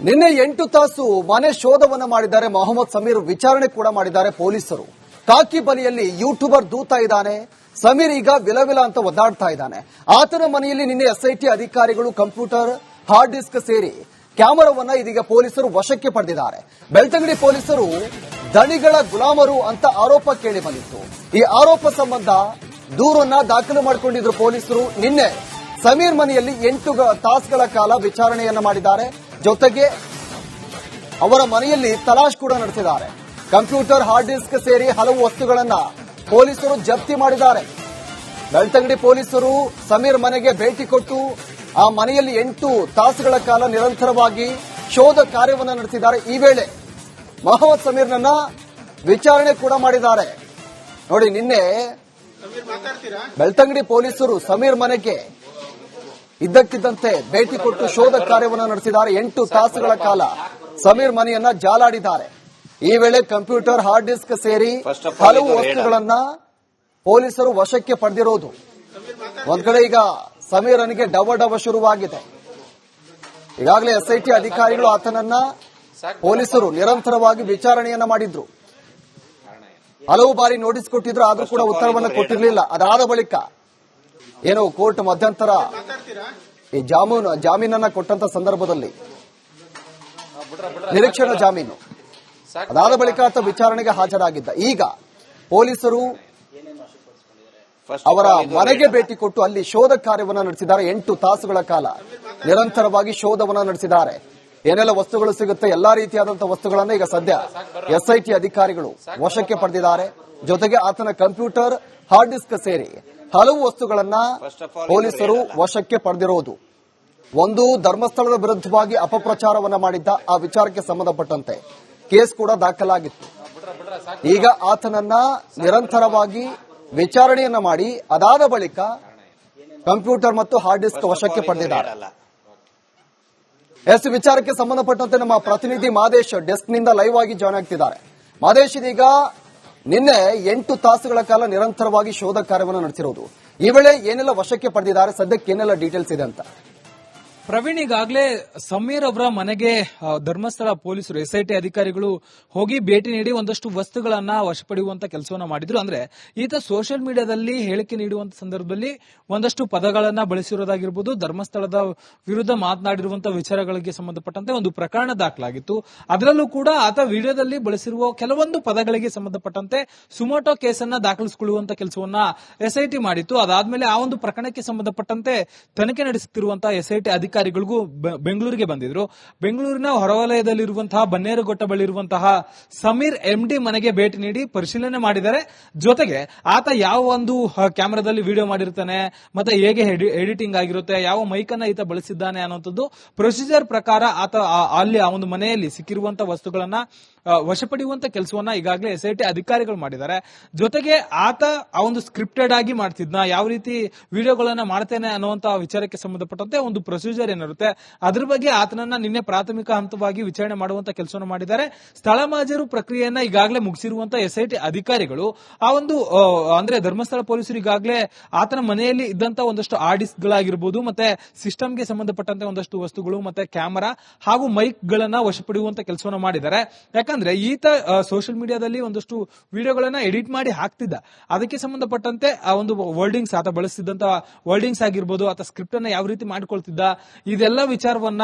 ನಿನ್ನೆ ಎಂಟು ತಾಸು ಮನೆ ಶೋಧವನ್ನ ಮಾಡಿದ್ದಾರೆ. ಮೊಹಮ್ಮದ್ ಸಮೀರ್ ವಿಚಾರಣೆ ಕೂಡ ಮಾಡಿದ್ದಾರೆ ಪೊಲೀಸರು. ಕಾಕಿ ಬಲಿಯಲ್ಲಿ ಯೂಟ್ಯೂಬರ್ ದೂತ ಇದ್ದಾನೆ. ಸಮೀರ್ ಈಗ ವಿಲವಿಲ ಅಂತ ಒದ್ದಾಡ್ತಾ ಇದ್ದಾನೆ. ಆತನ ಮನೆಯಲ್ಲಿ ನಿನ್ನೆ ಎಸ್ಐಟಿ ಅಧಿಕಾರಿಗಳು ಕಂಪ್ಯೂಟರ್ ಹಾರ್ಡ್ ಡಿಸ್ಕ್ ಸೇರಿ ಕ್ಯಾಮೆರಾವನ್ನ ಇದೀಗ ಪೊಲೀಸರು ವಶಕ್ಕೆ ಪಡೆದಿದ್ದಾರೆ. ಬೆಳ್ತಂಗಡಿ ಪೊಲೀಸರು ದಣಿಗಳ ಗುಲಾಮರು ಅಂತ ಆರೋಪ ಕೇಳಿ ಬಂದಿತ್ತು. ಈ ಆರೋಪ ಸಂಬಂಧ ದೂರನ್ನ ದಾಖಲು ಮಾಡಿಕೊಂಡಿದ್ರು ಪೊಲೀಸರು. ನಿನ್ನೆ ಸಮೀರ್ ಮನೆಯಲ್ಲಿ ಎಂಟು ತಾಸುಗಳ ಕಾಲ ವಿಚಾರಣೆಯನ್ನ ಮಾಡಿದ್ದಾರೆ. ಜೊತೆಗೆ ಅವರ ಮನೆಯಲ್ಲಿ ತಲಾಶ್ ಕೂಡ ನಡೆಸಿದ್ದಾರೆ. ಕಂಪ್ಯೂಟರ್ ಹಾರ್ಡ್ ಡಿಸ್ಕ್ ಸೇರಿ ಹಲವು ವಸ್ತುಗಳನ್ನ ಪೊಲೀಸರು ಜಪ್ತಿ ಮಾಡಿದ್ದಾರೆ. ಬೆಳ್ತಂಗಡಿ ಪೊಲೀಸರು ಸಮೀರ್ ಮನೆಗೆ ಭೇಟಿ ಕೊಟ್ಟು ಆ ಮನೆಯಲ್ಲಿ ಎಂಟು ತಾಸುಗಳ ಕಾಲ ನಿರಂತರವಾಗಿ ಶೋಧ ಕಾರ್ಯವನ್ನು ನಡೆಸಿದ್ದಾರೆ. ಈ ವೇಳೆ ಮೊಹಮ್ಮದ್ ಸಮೀರ್ನನ್ನ ವಿಚಾರಣೆ ಕೂಡ ಮಾಡಿದ್ದಾರೆ. ನೋಡಿ ನಿನ್ನೆ ಬೆಳ್ತಂಗಡಿ ಪೊಲೀಸರು ಸಮೀರ್ ಮನೆಗೆ ಇದ್ದಕ್ಕಿದ್ದಂತೆ ಭೇಟಿ ಕೊಟ್ಟು ಶೋಧ ಕಾರ್ಯವನ್ನು ನಡೆಸಿದ್ದಾರೆ ಎಂಟು ತಾಸುಗಳ ಕಾಲ. ಸಮೀರ್ ಮನೆಯನ್ನ ಜಾಲಾಡಿದ್ದಾರೆ. ಈ ವೇಳೆ ಕಂಪ್ಯೂಟರ್ ಹಾರ್ಡ್ ಡಿಸ್ಕ್ ಸೇರಿ ಹಲವು ವಸ್ತುಗಳನ್ನ ಪೊಲೀಸರು ವಶಕ್ಕೆ ಪಡೆದಿರೋದು. ಒಂದ್ ಕಡೆ ಈಗ ಸಮೀರನಿಗೆ ಡವ ಡವ ಶುರುವಾಗಿದೆ. ಈಗಾಗಲೇ ಎಸ್ಐಟಿ ಅಧಿಕಾರಿಗಳು ಆತನನ್ನ ಪೊಲೀಸರು ನಿರಂತರವಾಗಿ ವಿಚಾರಣೆಯನ್ನ ಮಾಡಿದ್ರು. ಹಲವು ಬಾರಿ ನೋಟಿಸ್ ಕೊಟ್ಟಿದ್ರು ಆದ್ರೂ ಕೂಡ ಉತ್ತರವನ್ನ ಕೊಟ್ಟಿರಲಿಲ್ಲ. ಅದಾದ ಬಳಿಕ ಏನು ಕೋರ್ಟ್ ಮಧ್ಯಂತರ ಈ ಜಾಮೂನು ಜಾಮೀನನ್ನ ಕೊಟ್ಟಂತ ಸಂದರ್ಭದಲ್ಲಿ ನಿರೀಕ್ಷಣಾ ಜಾಮೀನು. ಅದಾದ ಬಳಿಕ ಆತ ವಿಚಾರಣೆಗೆ ಹಾಜರಾಗಿದ್ದ. ಈಗ ಪೊಲೀಸರು ಅವರ ಮನೆಗೆ ಭೇಟಿ ಕೊಟ್ಟು ಅಲ್ಲಿ ಶೋಧ ಕಾರ್ಯವನ್ನ ನಡೆಸಿದ್ದಾರೆ. ಎಂಟು ತಾಸುಗಳ ಕಾಲ ನಿರಂತರವಾಗಿ ಶೋಧವನ್ನ ನಡೆಸಿದ್ದಾರೆ. ಏನೆಲ್ಲ ವಸ್ತುಗಳು ಸಿಗುತ್ತೆ ಎಲ್ಲಾ ರೀತಿಯಾದಂತಹ ವಸ್ತುಗಳನ್ನ ಈಗ ಸದ್ಯ ಎಸ್ಐಟಿ ಅಧಿಕಾರಿಗಳು ವಶಕ್ಕೆ ಪಡೆದಿದ್ದಾರೆ. ಜೊತೆಗೆ ಆತನ ಕಂಪ್ಯೂಟರ್ ಹಾರ್ಡ್ ಡಿಸ್ಕ್ ಸೇರಿ ಹಲವು ವಸ್ತುಗಳನ್ನ ಪೊಲೀಸರು ವಶಕ್ಕೆ ಪಡೆದಿರುವುದು ಒಂದು ಧರ್ಮಸ್ಥಳದ ವಿರುದ್ಧವಾಗಿ ಅಪಪ್ರಚಾರವನ್ನ ಮಾಡಿದ್ದ ಆ ವಿಚಾರಕ್ಕೆ ಸಂಬಂಧಪಟ್ಟಂತೆ ಕೇಸ್ ಕೂಡ ದಾಖಲಾಗಿತ್ತು. ಈಗ ಆತನನ್ನ ನಿರಂತರವಾಗಿ ವಿಚಾರಣೆಯನ್ನ ಮಾಡಿ ಅದಾದ ಬಳಿಕ ಕಂಪ್ಯೂಟರ್ ಮತ್ತು ಹಾರ್ಡ್ ಡಿಸ್ಕ್ ವಶಕ್ಕೆ ಪಡೆದಿದ್ದಾರೆ. ಎಸ್ ವಿಚಾರಕ್ಕೆ ಸಂಬಂಧಪಟ್ಟಂತೆ ನಮ್ಮ ಪ್ರತಿನಿಧಿ ಮಾದೇಶ್ ಡೆಸ್ಕ್ನಿಂದ ಲೈವ್ ಆಗಿ ಜಾಯ್ನ್ ಆಗ್ತಿದ್ದಾರೆ. ಮಾದೇಶ್ ಇದೀಗ ನಿನ್ನೆ ಎಂಟು ತಾಸುಗಳ ಕಾಲ ನಿರಂತರವಾಗಿ ಶೋಧ ಕಾರ್ಯವನ್ನು ನಡೆಸಿರೋದು. ಈ ವೇಳೆ ಏನೆಲ್ಲ ವಶಕ್ಕೆ ಪಡೆದಿದ್ದಾರೆ, ಸದ್ಯಕ್ಕೆ ಏನೆಲ್ಲ ಡೀಟೇಲ್ಸ್ ಇದೆ ಅಂತ. ಪ್ರವೀಣ್ ಈಗಾಗಲೇ ಸಮೀರ್ ಅವರ ಮನೆಗೆ ಧರ್ಮಸ್ಥಳ ಪೊಲೀಸರು, ಎಸ್ಐಟಿ ಅಧಿಕಾರಿಗಳು ಹೋಗಿ ಭೇಟಿ ನೀಡಿ ಒಂದಷ್ಟು ವಸ್ತುಗಳನ್ನ ವಶಪಡೆಯುವಂತ ಕೆಲಸವನ್ನ ಮಾಡಿದ್ರು. ಅಂದ್ರೆ ಈತ ಸೋಷಿಯಲ್ ಮೀಡಿಯಾದಲ್ಲಿ ಹೇಳಿಕೆ ನೀಡುವಂತ ಸಂದರ್ಭದಲ್ಲಿ ಒಂದಷ್ಟು ಪದಗಳನ್ನ ಬಳಸಿರೋದಾಗಿರ್ಬೋದು, ಧರ್ಮಸ್ಥಳದ ವಿರುದ್ಧ ಮಾತನಾಡಿರುವಂತಹ ವಿಚಾರಗಳಿಗೆ ಸಂಬಂಧಪಟ್ಟಂತೆ ಒಂದು ಪ್ರಕರಣ ದಾಖಲಾಗಿತ್ತು. ಅದರಲ್ಲೂ ಕೂಡ ಆತ ವಿಡಿಯೋದಲ್ಲಿ ಬಳಸಿರುವ ಕೆಲವೊಂದು ಪದಗಳಿಗೆ ಸಂಬಂಧಪಟ್ಟಂತೆ ಸುಮೋಟೋ ಕೇಸನ್ನ ದಾಖಲಿಸಿಕೊಳ್ಳುವಂತ ಕೆಲಸವನ್ನ ಎಸ್ಐಟಿ ಮಾಡಿತ್ತು. ಅದಾದ್ಮೇಲೆ ಆ ಒಂದು ಪ್ರಕರಣಕ್ಕೆ ಸಂಬಂಧಪಟ್ಟಂತೆ ತನಿಖೆ ನಡೆಸುತ್ತಿರುವಂತಹ ಎಸ್ಐಟಿ ಅಧಿಕಾರಿಗಳಿಗೂ ಬೆಂಗಳೂರಿಗೆ ಬಂದಿದ್ರು. ಬೆಂಗಳೂರಿನ ಹೊರವಲಯದಲ್ಲಿರುವಂತಹ, ಬನ್ನೇರುಘಟ್ಟ ಬಳಿ ಇರುವಂತಹ ಸಮೀರ್ ಎಂಡಿ ಮನೆಗೆ ಭೇಟಿ ನೀಡಿ ಪರಿಶೀಲನೆ ಮಾಡಿದ್ದಾರೆ. ಜೊತೆಗೆ ಆತ ಯಾವ ಒಂದು ಕ್ಯಾಮೆರಾದಲ್ಲಿ ವಿಡಿಯೋ ಮಾಡಿರ್ತಾನೆ, ಮತ್ತೆ ಹೇಗೆ ಎಡಿಟಿಂಗ್ ಆಗಿರುತ್ತೆ, ಯಾವ ಮೈಕನ್ನ ಈತ ಬಳಸಿದ್ದಾನೆ ಅನ್ನುವಂಥದ್ದು ಪ್ರೊಸೀಜರ್ ಪ್ರಕಾರ ಆತ ಅಲ್ಲಿ ಆ ಒಂದು ಮನೆಯಲ್ಲಿ ಸಿಕ್ಕಿರುವಂತಹ ವಸ್ತುಗಳನ್ನ ವಶಪಡಿಯುವಂತ ಕೆಲಸವನ್ನ ಈಗಾಗಲೇ ಎಸ್ಐಟಿ ಅಧಿಕಾರಿಗಳು ಮಾಡಿದ್ದಾರೆ. ಜೊತೆಗೆ ಆತ ಆ ಒಂದು ಸ್ಕ್ರಿಪ್ಟೆಡ್ ಆಗಿ ಮಾಡ್ತಿದ್ನ, ಯಾವ ರೀತಿ ವಿಡಿಯೋಗಳನ್ನ ಮಾಡ್ತೇನೆ ಅನ್ನುವಂತ ವಿಚಾರಕ್ಕೆ ಸಂಬಂಧಪಟ್ಟಂತೆ ಒಂದು ಪ್ರೊಸೀಜರ್ ಏನಿರುತ್ತೆ ಅದ್ರ ಬಗ್ಗೆ ಆತನನ್ನ ನಿನ್ನೆ ಪ್ರಾಥಮಿಕ ಹಂತವಾಗಿ ವಿಚಾರಣೆ ಮಾಡುವಂತ ಕೆಲಸವನ್ನು ಮಾಡಿದ್ದಾರೆ. ಸ್ಥಳ ಮಾಜರು ಪ್ರಕ್ರಿಯೆಯನ್ನ ಈಗಾಗಲೇ ಮುಗಿಸಿರುವಂತ ಎಸ್ಐಟಿ ಅಧಿಕಾರಿಗಳು, ಆ ಒಂದು ಅಂದ್ರೆ ಧರ್ಮಸ್ಥಳ ಪೊಲೀಸರು ಈಗಾಗಲೇ ಆತನ ಮನೆಯಲ್ಲಿ ಇದ್ದಂತ ಒಂದಷ್ಟು ಆರ್ಡಿಸ್ಕ್ ಗಳಾಗಿರ್ಬೋದು ಮತ್ತೆ ಸಿಸ್ಟಮ್ಗೆ ಸಂಬಂಧಪಟ್ಟಂತೆ ಒಂದಷ್ಟು ವಸ್ತುಗಳು, ಮತ್ತೆ ಕ್ಯಾಮರಾ ಹಾಗೂ ಮೈಕ್ ಗಳನ್ನ ವಶಪಡಿಯುವಂತ ಕೆಲಸವನ್ನ ಮಾಡಿದ್ದಾರೆ. ಯಾಕಂದ್ರೆ ಈತ ಸೋಷಿಯಲ್ ಮೀಡಿಯಾದಲ್ಲಿ ಒಂದಷ್ಟು ವಿಡಿಯೋಗಳನ್ನ ಎಡಿಟ್ ಮಾಡಿ ಹಾಕ್ತಿದ್ದ. ಅದಕ್ಕೆ ಸಂಬಂಧಪಟ್ಟಂತೆ ಆ ಒಂದು ವರ್ಡಿಂಗ್ಸ್ ಆತ ಬಳಸ್ತಿದ್ದಂತ ವರ್ಡಿಂಗ್ಸ್ ಆಗಿರ್ಬೋದು, ಆತ ಸ್ಕ್ರಿಪ್ಟ್ ಅನ್ನ ಯಾವ ರೀತಿ ಮಾಡ್ಕೊಳ್ತಿದ್ದ ಇದೆಲ್ಲ ವಿಚಾರವನ್ನ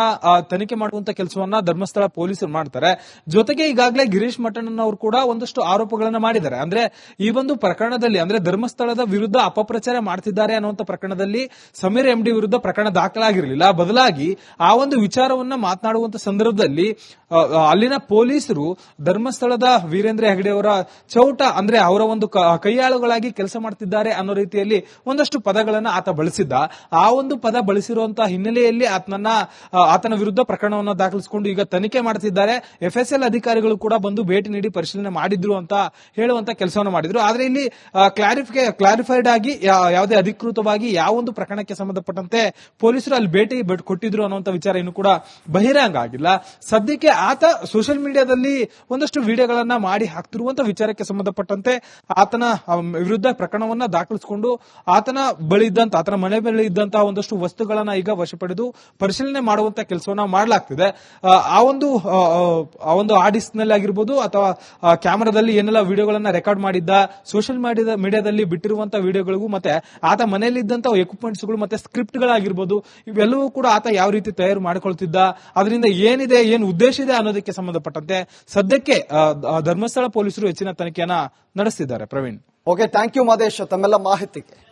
ತನಿಖೆ ಮಾಡುವಂತ ಕೆಲಸವನ್ನ ಧರ್ಮಸ್ಥಳ ಪೊಲೀಸರು ಮಾಡ್ತಾರೆ. ಜೊತೆಗೆ ಈಗಾಗಲೇ ಗಿರೀಶ್ ಮಠಣ್ಣನ್ ಅವರು ಕೂಡ ಒಂದಷ್ಟು ಆರೋಪಗಳನ್ನ ಮಾಡಿದ್ದಾರೆ. ಅಂದ್ರೆ ಈ ಒಂದು ಪ್ರಕರಣದಲ್ಲಿ, ಅಂದ್ರೆ ಧರ್ಮಸ್ಥಳದ ವಿರುದ್ಧ ಅಪಪ್ರಚಾರ ಮಾಡ್ತಿದ್ದಾರೆ ಅನ್ನುವಂತ ಪ್ರಕರಣದಲ್ಲಿ ಸಮೀರ್ ಎಂಡಿ ವಿರುದ್ಧ ಪ್ರಕರಣ ದಾಖಲಾಗಿರಲಿಲ್ಲ. ಬದಲಾಗಿ ಆ ಒಂದು ವಿಚಾರವನ್ನ ಮಾತನಾಡುವಂತ ಸಂದರ್ಭದಲ್ಲಿ ಅಲ್ಲಿನ ಪೊಲೀಸರು ಧರ್ಮಸ್ಥಳದ ವೀರೇಂದ್ರ ಹೆಗಡೆ ಅವರ ಚೌಟ, ಅಂದ್ರೆ ಅವರ ಒಂದು ಕೈಯಾಳುಗಳಾಗಿ ಕೆಲಸ ಮಾಡ್ತಿದ್ದಾರೆ ಅನ್ನೋ ರೀತಿಯಲ್ಲಿ ಒಂದಷ್ಟು ಪದಗಳನ್ನ ಆತ ಬಳಸಿದ್ದ. ಆ ಒಂದು ಪದ ಬಳಸಿರುವಂತಹ ಹಿನ್ನೆಲೆಯಲ್ಲಿ ಆತನನ್ನ ಆತನ ವಿರುದ್ಧ ಪ್ರಕರಣವನ್ನು ದಾಖಲಿಸಿಕೊಂಡು ಈಗ ತನಿಖೆ ಮಾಡ್ತಿದ್ದಾರೆ. ಎಫ್ಎಸ್ಎಲ್ ಅಧಿಕಾರಿಗಳು ಕೂಡ ಬಂದು ಭೇಟಿ ನೀಡಿ ಪರಿಶೀಲನೆ ಮಾಡಿದ್ರು ಅಂತ ಹೇಳುವಂತ ಕೆಲಸವನ್ನು ಮಾಡಿದ್ರು. ಆದ್ರೆ ಇಲ್ಲಿ ಕ್ಲಾರಿಫೈಡ್ ಆಗಿ ಯಾವುದೇ ಅಧಿಕೃತವಾಗಿ ಯಾವ ಒಂದು ಪ್ರಕರಣಕ್ಕೆ ಸಂಬಂಧಪಟ್ಟಂತೆ ಪೊಲೀಸರು ಅಲ್ಲಿ ಭೇಟಿ ಕೊಟ್ಟಿದ್ರು ಅನ್ನುವಂತ ವಿಚಾರ ಇನ್ನು ಕೂಡ ಬಹಿರಂಗ ಆಗಿಲ್ಲ. ಸದ್ಯಕ್ಕೆ ಆತ ಸೋಷಿಯಲ್ ಮೀಡಿಯಾದಲ್ಲಿ ಒಂದಷ್ಟು ವಿಡಿಯೋಗಳನ್ನ ಮಾಡಿ ಹಾಕ್ತಿರುವಂತ ವಿಚಾರಕ್ಕೆ ಸಂಬಂಧಪಟ್ಟಂತೆ ಆತನ ವಿರುದ್ಧ ಪ್ರಕರಣವನ್ನ ದಾಖಲಿಸಿಕೊಂಡು ಆತನ ಬಳಿ ಇದ್ದಂತ, ಆತನ ಮನೆ ಬಳಿ ಇದ್ದಂತಹ ಒಂದಷ್ಟು ವಸ್ತುಗಳನ್ನ ಈಗ ವಶಪಡೆದು ಪರಿಶೀಲನೆ ಮಾಡುವಂತ ಕೆಲಸವನ್ನ ಮಾಡಲಾಗ್ತಿದೆ. ಆ, ಒಂದು ಆ, ಒಂದು ಆಡಿಸ್ನಲ್ಲಿ ಆಗಿರ್ಬೋದು ಅಥವಾ ಕ್ಯಾಮರಾದಲ್ಲಿ ಏನೆಲ್ಲ ವಿಡಿಯೋಗಳನ್ನ ರೆಕಾರ್ಡ್ ಮಾಡಿದ್ದ ಸೋಷಿಯಲ್ ಮೀಡಿಯಾದ ಮೀಡಿಯಾದಲ್ಲಿ ಬಿಟ್ಟಿರುವಂತ ವಿಡಿಯೋಗಳಿಗೂ ಮತ್ತೆ ಆತ ಮನೆಯಲ್ಲಿ ಇದ್ದಂತ ಎಕ್ವಿಪ್ಮೆಂಟ್ಸ್ಗಳು ಮತ್ತೆ ಸ್ಕ್ರಿಪ್ಟ್ ಗಳಾಗಿರ್ಬೋದು ಇವೆಲ್ಲವೂ ಕೂಡ ಆತ ಯಾವ ರೀತಿ ತಯಾರು ಮಾಡ್ಕೊಳ್ತಿದ್ದ ಅದರಿಂದ ಏನಿದೆ ಏನ್ ಉದ್ದೇಶ ಇದೆ ಅನ್ನೋದಕ್ಕೆ ಸಂಬಂಧಪಟ್ಟಂತೆ ಸದ್ಯಕ್ಕೆ ಧರ್ಮಸ್ಥಳ ಪೊಲೀಸರು ಹೆಚ್ಚಿನ ತನಿಖೆಯನ್ನ ನಡೆಸ್ತಿದ್ದಾರೆ Praveen. Okay thank you Madesh ತಮ್ಮೆಲ್ಲ ಮಾಹಿತಿಗೆ.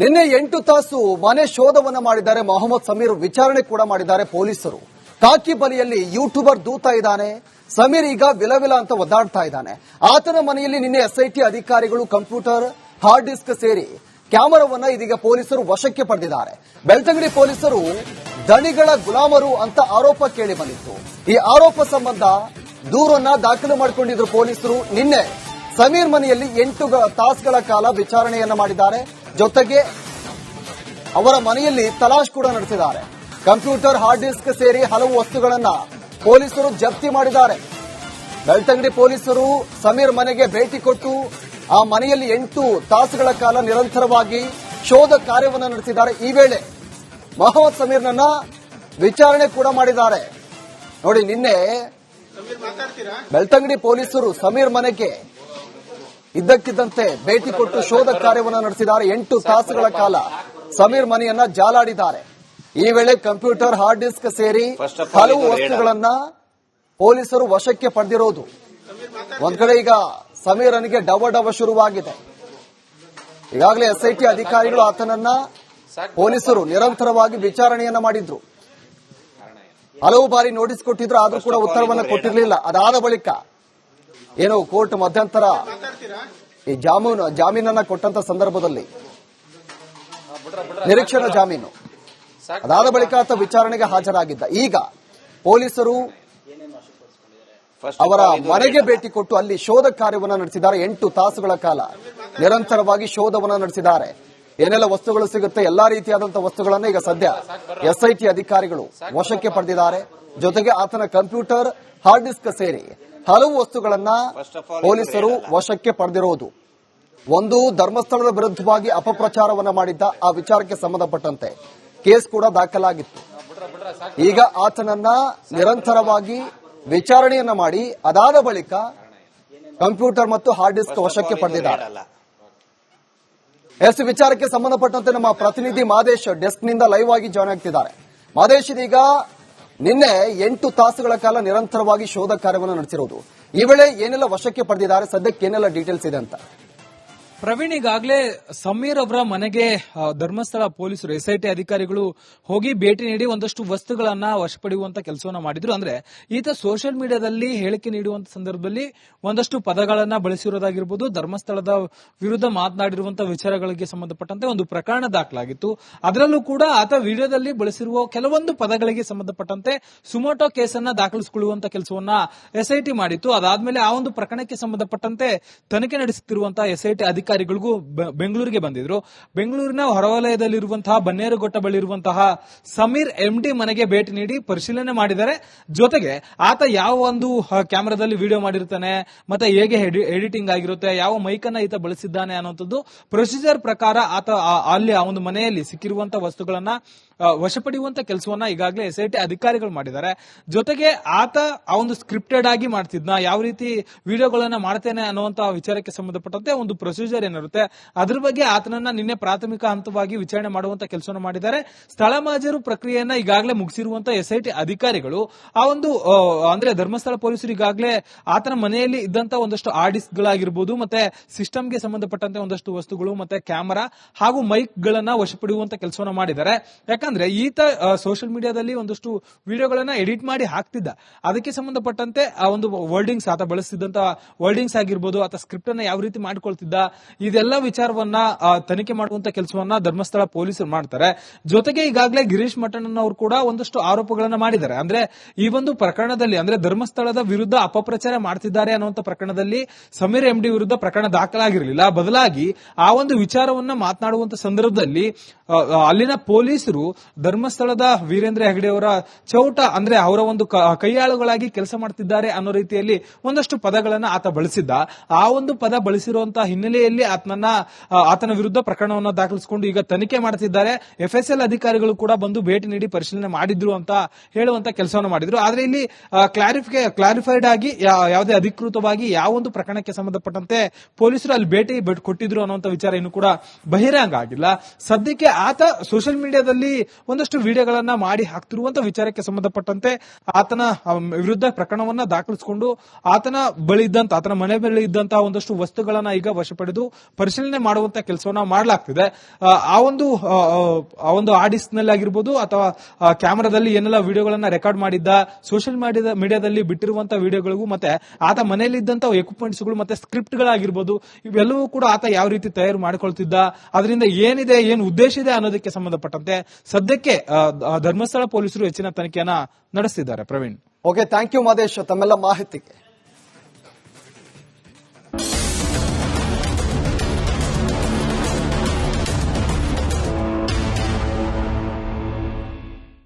ನಿನ್ನೆ ಎಂಟು ತಾಸು ಮನೆ ಶೋಧವನ್ನ ಮಾಡಿದ್ದಾರೆ. ಮೊಹಮ್ಮದ್ ಸಮೀರ್ ವಿಚಾರಣೆ ಕೂಡ ಮಾಡಿದ್ದಾರೆ ಪೊಲೀಸರು. ಕಾಕಿ ಬಲಿಯಲ್ಲಿ ಯೂಟ್ಯೂಬರ್ ದೂತ ಇದ್ದಾನೆ. ಸಮೀರ್ ಈಗ ವಿಲವಿಲ ಅಂತ ಒದ್ದಾಡ್ತಾ ಇದ್ದಾನೆ. ಆತನ ಮನೆಯಲ್ಲಿ ನಿನ್ನೆ ಎಸ್ಐಟಿ ಅಧಿಕಾರಿಗಳು ಕಂಪ್ಯೂಟರ್, ಹಾರ್ಡ್ ಡಿಸ್ಕ್ ಸೇರಿ ಕ್ಯಾಮೆರಾವನ್ನ ಇದೀಗ ಪೊಲೀಸರು ವಶಕ್ಕೆ ಪಡೆದಿದ್ದಾರೆ. ಬೆಳ್ತಂಗಡಿ ಪೊಲೀಸರು ದಣಿಗಳ ಗುಲಾಮರು ಅಂತ ಆರೋಪ ಕೇಳಿ ಬಂದಿತ್ತು. ಈ ಆರೋಪ ಸಂಬಂಧ ದೂರನ್ನ ದಾಖಲು ಮಾಡಿಕೊಂಡಿದ್ರು ಪೊಲೀಸರು. ನಿನ್ನೆ ಸಮೀರ್ ಮನೆಯಲ್ಲಿ ಎಂಟು ತಾಸುಗಳ ಕಾಲ ವಿಚಾರಣೆಯನ್ನ ಮಾಡಿದ್ದಾರೆ. ಜೊತೆಗೆ ಅವರ ಮನೆಯಲ್ಲಿ ತಲಾಶ್ ಕೂಡ ನಡೆಸಿದ್ದಾರೆ. ಕಂಪ್ಯೂಟರ್ ಹಾರ್ಡ್ ಡಿಸ್ಕ್ ಸೇರಿ ಹಲವು ವಸ್ತುಗಳನ್ನ ಪೊಲೀಸರು ಜಪ್ತಿ ಮಾಡಿದ್ದಾರೆ. ಬೆಳ್ತಂಗಡಿ ಪೊಲೀಸರು ಸಮೀರ್ ಮನೆಗೆ ಭೇಟಿ ಕೊಟ್ಟು ಆ ಮನೆಯಲ್ಲಿ ಎಂಟು ತಾಸುಗಳ ಕಾಲ ನಿರಂತರವಾಗಿ ಶೋಧ ಕಾರ್ಯವನ್ನು ನಡೆಸಿದ್ದಾರೆ. ಈ ವೇಳೆ ಮೊಹಮ್ಮದ್ ಸಮೀರ್ನನ್ನ ವಿಚಾರಣೆ ಕೂಡ ಮಾಡಿದ್ದಾರೆ. ನೋಡಿ ನಿನ್ನೆ ಬೆಳ್ತಂಗಡಿ ಪೊಲೀಸರು ಸಮೀರ್ ಮನೆಗೆ ಇದ್ದಕ್ಕಿದ್ದಂತೆ ಭೇಟಿ ಕೊಟ್ಟು ಶೋಧ ಕಾರ್ಯವನ್ನು ನಡೆಸಿದ್ದಾರೆ ಎಂಟು ತಾಸುಗಳ ಕಾಲ. ಸಮೀರ್ ಮನೆಯನ್ನ ಜಾಲಾಡಿದ್ದಾರೆ. ಈ ವೇಳೆ ಕಂಪ್ಯೂಟರ್ ಹಾರ್ಡ್ ಡಿಸ್ಕ್ ಸೇರಿ ಹಲವು ವಸ್ತುಗಳನ್ನ ಪೊಲೀಸರು ವಶಕ್ಕೆ ಪಡೆದಿರೋದು. ಒಂದ್ ಕಡೆ ಈಗ ಸಮೀರನಿಗೆ ಡವ ಡವ ಶುರುವಾಗಿದೆ. ಈಗಾಗಲೇ ಎಸ್ಐಟಿ ಅಧಿಕಾರಿಗಳು ಆತನನ್ನ ಪೊಲೀಸರು ನಿರಂತರವಾಗಿ ವಿಚಾರಣೆಯನ್ನ ಮಾಡಿದ್ರು. ಹಲವು ಬಾರಿ ನೋಟಿಸ್ ಕೊಟ್ಟಿದ್ರು ಆದ್ರೂ ಕೂಡ ಉತ್ತರವನ್ನ ಕೊಟ್ಟಿರಲಿಲ್ಲ. ಅದಾದ ಬಳಿಕ ಏನು ಕೋರ್ಟ್ ಮಧ್ಯಂತರ ಈ ಜಾಮೂನು ಜಾಮೀನನ್ನ ಕೊಟ್ಟಂತ ಸಂದರ್ಭದಲ್ಲಿ ನಿರೀಕ್ಷಣಾ ಜಾಮೀನು. ಅದಾದ ಬಳಿಕ ಆತ ವಿಚಾರಣೆಗೆ ಹಾಜರಾಗಿದ್ದ. ಈಗ ಪೊಲೀಸರು ಅವರ ಮನೆಗೆ ಭೇಟಿ ಕೊಟ್ಟು ಅಲ್ಲಿ ಶೋಧ ಕಾರ್ಯವನ್ನ ನಡೆಸಿದ್ದಾರೆ. ಎಂಟು ತಾಸುಗಳ ಕಾಲ ನಿರಂತರವಾಗಿ ಶೋಧವನ್ನ ನಡೆಸಿದ್ದಾರೆ. ಏನೆಲ್ಲ ವಸ್ತುಗಳು ಸಿಗುತ್ತೆ ಎಲ್ಲಾ ರೀತಿಯಾದಂತಹ ವಸ್ತುಗಳನ್ನ ಈಗ ಸದ್ಯ ಎಸ್ಐಟಿ ಅಧಿಕಾರಿಗಳು ವಶಕ್ಕೆ ಪಡೆದಿದ್ದಾರೆ. ಜೊತೆಗೆ ಆತನ ಕಂಪ್ಯೂಟರ್ ಹಾರ್ಡ್ ಡಿಸ್ಕ್ ಸೇರಿ ಹಲವು ವಸ್ತುಗಳನ್ನ ಪೊಲೀಸರು ವಶಕ್ಕೆ ಪಡೆದಿರುವುದು ಒಂದು ಧರ್ಮಸ್ಥಳದ ವಿರುದ್ಧವಾಗಿ ಅಪಪ್ರಚಾರವನ್ನ ಮಾಡಿದ್ದ ಆ ವಿಚಾರಕ್ಕೆ ಸಂಬಂಧಪಟ್ಟಂತೆ ಕೇಸ್ ಕೂಡ ದಾಖಲಾಗಿತ್ತು. ಈಗ ಆತನನ್ನ ನಿರಂತರವಾಗಿ ವಿಚಾರಣೆಯನ್ನ ಮಾಡಿ ಅದಾದ ಬಳಿಕ ಕಂಪ್ಯೂಟರ್ ಮತ್ತು ಹಾರ್ಡ್ ಡಿಸ್ಕ್ ವಶಕ್ಕೆ ಪಡೆದಿದ್ದಾರೆ. ಎಸ್ ವಿಚಾರಕ್ಕೆ ಸಂಬಂಧಪಟ್ಟಂತೆ ನಮ್ಮ ಪ್ರತಿನಿಧಿ ಮಾದೇಶ್ ಡೆಸ್ಕ್ನಿಂದ ಲೈವ್ ಆಗಿ ಜಾಯ್ನ್ ಆಗ್ತಿದ್ದಾರೆ. ಮಾದೇಶ್ ಇದೀಗ ನಿನ್ನೆ ಎಂಟು ತಾಸುಗಳ ಕಾಲ ನಿರಂತರವಾಗಿ ಶೋಧ ಕಾರ್ಯವನ್ನು ನಡೆಸಿರೋದು. ಈ ವೇಳೆ ಏನೆಲ್ಲ ವಶಕ್ಕೆ ಪಡೆದಿದ್ದಾರೆ, ಸದ್ಯಕ್ಕೆ ಏನೆಲ್ಲ ಡೀಟೇಲ್ಸ್ ಇದೆ ಅಂತ? ಪ್ರವೀಣ್ ಈಗಾಗಲೇ ಸಮೀರ್ ಅವರ ಮನೆಗೆ ಧರ್ಮಸ್ಥಳ ಪೊಲೀಸರು, ಎಸ್ಐಟಿ ಅಧಿಕಾರಿಗಳು ಹೋಗಿ ಭೇಟಿ ನೀಡಿ ಒಂದಷ್ಟು ವಸ್ತುಗಳನ್ನ ವಶಪಡಿಯುವಂತ ಕೆಲಸವನ್ನ ಮಾಡಿದ್ರು. ಅಂದ್ರೆ ಈತ ಸೋಷಿಯಲ್ ಮೀಡಿಯಾದಲ್ಲಿ ಹೇಳಿಕೆ ನೀಡುವಂತ ಸಂದರ್ಭದಲ್ಲಿ ಒಂದಷ್ಟು ಪದಗಳನ್ನ ಬಳಸಿರೋದಾಗಿರ್ಬೋದು, ಧರ್ಮಸ್ಥಳದ ವಿರುದ್ಧ ಮಾತನಾಡಿರುವಂತಹ ವಿಚಾರಗಳಿಗೆ ಸಂಬಂಧಪಟ್ಟಂತೆ ಒಂದು ಪ್ರಕರಣ ದಾಖಲಾಗಿತ್ತು. ಅದರಲ್ಲೂ ಕೂಡ ಆತ ವಿಡಿಯೋದಲ್ಲಿ ಬಳಸಿರುವ ಕೆಲವೊಂದು ಪದಗಳಿಗೆ ಸಂಬಂಧಪಟ್ಟಂತೆ ಸುಮೋಟೋ ಕೇಸನ್ನ ದಾಖಲಿಸಿಕೊಳ್ಳುವಂತ ಕೆಲಸವನ್ನ ಎಸ್ಐಟಿ ಮಾಡಿತ್ತು. ಅದಾದ್ಮೇಲೆ ಆ ಒಂದು ಪ್ರಕರಣಕ್ಕೆ ಸಂಬಂಧಪಟ್ಟಂತೆ ತನಿಖೆ ನಡೆಸುತ್ತಿರುವಂತಹ ಎಸ್ಐಟಿ ಅಧಿಕಾರಿಗಳಿಗೂ ಬೆಂಗಳೂರಿಗೆ ಬಂದಿದ್ರು. ಬೆಂಗಳೂರಿನ ಹೊರವಲಯದಲ್ಲಿರುವಂತಹ, ಬನ್ನೇರುಘಟ್ಟ ಬಳಿ ಇರುವಂತಹ ಸಮೀರ್ ಎಂ ಡಿ ಮನೆಗೆ ಭೇಟಿ ನೀಡಿ ಪರಿಶೀಲನೆ ಮಾಡಿದ್ದಾರೆ. ಜೊತೆಗೆ ಆತ ಯಾವ ಒಂದು ಕ್ಯಾಮೆರಾದಲ್ಲಿ ವಿಡಿಯೋ ಮಾಡಿರ್ತಾನೆ, ಮತ್ತೆ ಹೇಗೆ ಎಡಿಟಿಂಗ್ ಆಗಿರುತ್ತೆ, ಯಾವ ಮೈಕನ್ನ ಈತ ಬಳಸಿದ್ದಾನೆ ಅನ್ನೋದು ಪ್ರೊಸೀಜರ್ ಪ್ರಕಾರ ಆತ ಅಲ್ಲಿ ಆ ಒಂದು ಮನೆಯಲ್ಲಿ ಸಿಕ್ಕಿರುವಂತಹ ವಸ್ತುಗಳನ್ನ ವಶಪಡಿಯುವಂತ ಕೆಲಸವನ್ನ ಈಗಾಗಲೇ ಟಿ ಅಧಿಕಾರಿಗಳು ಮಾಡಿದ್ದಾರೆ. ಜೊತೆಗೆ ಆತ ಆ ಒಂದು ಸ್ಕ್ರಿಪ್ಟೆಡ್ ಆಗಿ ಮಾಡ್ತಿದ್ನ, ಯಾವ ರೀತಿ ವಿಡಿಯೋಗಳನ್ನ ಮಾಡ್ತೇನೆ ಅನ್ನುವಂತ ವಿಚಾರಕ್ಕೆ ಸಂಬಂಧಪಟ್ಟಂತೆ ಒಂದು ಪ್ರೊಸೀಜರ್ ಏನಿರುತ್ತೆ, ಅದ್ರ ಬಗ್ಗೆ ಆತನನ್ನ ನಿನ್ನೆ ಪ್ರಾಥಮಿಕ ಹಂತವಾಗಿ ವಿಚಾರಣೆ ಮಾಡುವಂತ ಕೆಲಸವನ್ನು ಮಾಡಿದ್ದಾರೆ. ಸ್ಥಳ ಮಾಜರು ಪ್ರಕ್ರಿಯೆಯನ್ನ ಈಗಾಗಲೇ ಮುಗಿಸಿರುವಂತ ಎಸ್ಐಟಿ ಅಧಿಕಾರಿಗಳು, ಆ ಒಂದು ಅಂದ್ರೆ ಧರ್ಮಸ್ಥಳ ಪೊಲೀಸರು ಈಗಾಗಲೇ ಆತನ ಮನೆಯಲ್ಲಿ ಇದ್ದಂತ ಒಂದಷ್ಟು ಆರ್ಡಿಸ್ ಗಳಾಗಿರ್ಬೋದು, ಮತ್ತೆ ಸಿಸ್ಟಮ್ಗೆ ಸಂಬಂಧಪಟ್ಟಂತೆ ಒಂದಷ್ಟು ವಸ್ತುಗಳು, ಮತ್ತೆ ಕ್ಯಾಮರಾ ಹಾಗೂ ಮೈಕ್ ಗಳನ್ನ ವಶಪಡಿಯುವಂತ ಕೆಲಸವನ್ನು ಮಾಡಿದ್ದಾರೆ. ಯಾಕಂದ್ರೆ ಈತ ಸೋಷಿಯಲ್ ಮೀಡಿಯಾದಲ್ಲಿ ಒಂದಷ್ಟು ವಿಡಿಯೋಗಳನ್ನ ಎಡಿಟ್ ಮಾಡಿ ಹಾಕ್ತಿದ್ದ. ಅದಕ್ಕೆ ಸಂಬಂಧಪಟ್ಟಂತೆ, ಆ, ಒಂದು ವರ್ಡಿಂಗ್ಸ್ ಆತ ಬಳಸ್ತಿದ್ದಂತ ವರ್ಡಿಂಗ್ಸ್ ಆಗಿರ್ಬೋದು, ಆತ ಸ್ಕ್ರಿಪ್ಟ್ ಅನ್ನ ಯಾವ ರೀತಿ ಮಾಡ್ಕೊಳ್ತಿದ್ದ, ಇದೆಲ್ಲ ವಿಚಾರವನ್ನ ತನಿಖೆ ಮಾಡುವಂತ ಕೆಲಸವನ್ನ ಧರ್ಮಸ್ಥಳ ಪೊಲೀಸರು ಮಾಡ್ತಾರೆ. ಜೊತೆಗೆ ಈಗಾಗಲೇ ಗಿರೀಶ್ ಮಠಣ್ಣನ್ ಅವರು ಕೂಡ ಒಂದಷ್ಟು ಆರೋಪಗಳನ್ನ ಮಾಡಿದ್ದಾರೆ. ಅಂದ್ರೆ ಈ ಒಂದು ಪ್ರಕರಣದಲ್ಲಿ, ಅಂದ್ರೆ ಧರ್ಮಸ್ಥಳದ ವಿರುದ್ಧ ಅಪಪ್ರಚಾರ ಮಾಡ್ತಿದ್ದಾರೆ ಅನ್ನುವಂತ ಪ್ರಕರಣದಲ್ಲಿ ಸಮೀರ್ ಎಂ ಡಿ ವಿರುದ್ಧ ಪ್ರಕರಣ ದಾಖಲಾಗಿರಲಿಲ್ಲ. ಬದಲಾಗಿ ಆ ಒಂದು ವಿಚಾರವನ್ನ ಮಾತನಾಡುವಂತ ಸಂದರ್ಭದಲ್ಲಿ ಅಲ್ಲಿನ ಪೊಲೀಸರು ಧರ್ಮಸ್ಥಳದ ವೀರೇಂದ್ರ ಹೆಗಡೆ ಅವರ ಚೌಟ ಅಂದ್ರೆ ಅವರ ಒಂದು ಕೈಯಾಳುಗಳಾಗಿ ಕೆಲಸ ಮಾಡ್ತಿದ್ದಾರೆ ಅನ್ನೋ ರೀತಿಯಲ್ಲಿ ಒಂದಷ್ಟು ಪದಗಳನ್ನ ಆತ ಬಳಸಿದ್ದ. ಆ ಒಂದು ಪದ ಬಳಸಿರುವಂತಹ ಹಿನ್ನೆಲೆಯಲ್ಲಿ ಆತನನ್ನ ಆತನ ವಿರುದ್ಧ ಪ್ರಕರಣವನ್ನು ದಾಖಲಿಸಿಕೊಂಡು ಈಗ ತನಿಖೆ ಮಾಡ್ತಿದ್ದಾರೆ. ಎಫ್ ಎಸ್ ಎಲ್ ಅಧಿಕಾರಿಗಳು ಕೂಡ ಬಂದು ಭೇಟಿ ನೀಡಿ ಪರಿಶೀಲನೆ ಮಾಡಿದ್ರು ಅಂತ ಹೇಳುವಂತ ಕೆಲಸವನ್ನು ಮಾಡಿದ್ರು. ಆದ್ರೆ ಇಲ್ಲಿ ಕ್ಲಾರಿಫಿಕೇ ಕ್ಲಾರಿಫೈಡ್ ಆಗಿ ಯಾವುದೇ ಅಧಿಕೃತವಾಗಿ ಯಾವ ಒಂದು ಪ್ರಕರಣಕ್ಕೆ ಸಂಬಂಧಪಟ್ಟಂತೆ ಪೊಲೀಸರು ಅಲ್ಲಿ ಭೇಟಿ ಕೊಟ್ಟಿದ್ರು ಅನ್ನುವಂತ ವಿಚಾರ ಇನ್ನು ಕೂಡ ಬಹಿರಂಗ ಆಗಿಲ್ಲ. ಸದ್ಯಕ್ಕೆ ಆತ ಸೋಷಿಯಲ್ ಮೀಡಿಯಾದಲ್ಲಿ ಒಂದಷ್ಟು ವಿಡಿಯೋಗಳನ್ನ ಮಾಡಿ ಹಾಕ್ತಿರುವಂತ ವಿಚಾರಕ್ಕೆ ಸಂಬಂಧಪಟ್ಟಂತೆ ಆತನ ವಿರುದ್ಧ ಪ್ರಕರಣವನ್ನ ದಾಖಲಿಸಿಕೊಂಡು ಆತನ ಬಳಿ ಇದ್ದಂತ ಆತನ ಮನೆ ಬಳಿ ಇದ್ದಂತಹ ಒಂದಷ್ಟು ವಸ್ತುಗಳನ್ನ ಈಗ ವಶಪಡೆದು ಪರಿಶೀಲನೆ ಮಾಡುವಂತ ಕೆಲಸವನ್ನ ಮಾಡಲಾಗ್ತಿದೆ. ಆ, ಒಂದು ಆ, ಒಂದು ಆಡಿಸ್ನಲ್ಲಿ ಆಗಿರ್ಬೋದು ಅಥವಾ ಕ್ಯಾಮೆರಾದಲ್ಲಿ ಏನೆಲ್ಲ ವಿಡಿಯೋಗಳನ್ನ ರೆಕಾರ್ಡ್ ಮಾಡಿದ್ದ ಸೋಷಿಯಲ್ ಮೀಡಿಯಾದ ಮೀಡಿಯಾದಲ್ಲಿ ಬಿಟ್ಟಿರುವಂತಹ ವಿಡಿಯೋಗಳಿಗೂ ಮತ್ತೆ ಆತ ಮನೆಯಲ್ಲಿ ಇದ್ದಂತ ಎಕ್ವಿಪ್ಮೆಂಟ್ಸ್ಗಳು ಮತ್ತೆ ಸ್ಕ್ರಿಪ್ಟ್ ಗಳಾಗಿರ್ಬೋದು ಇವೆಲ್ಲವೂ ಕೂಡ ಆತ ಯಾವ ರೀತಿ ತಯಾರು ಮಾಡಿಕೊಳ್ತಿದ್ದ ಅದರಿಂದ ಏನಿದೆ ಏನು ಉದ್ದೇಶ ಇದೆ ಅನ್ನೋದಕ್ಕೆ ಸಂಬಂಧಪಟ್ಟಂತೆ ಸದ್ಯಕ್ಕೆ ಧರ್ಮಸ್ಥಳ ಪೊಲೀಸರು ಹೆಚ್ಚಿನ ತನಿಖೆಯನ್ನ ನಡೆಸ್ತಿದ್ದಾರೆ Praveen. Okay thank you Madesh ತಮ್ಮೆಲ್ಲ ಮಾಹಿತಿಗೆ.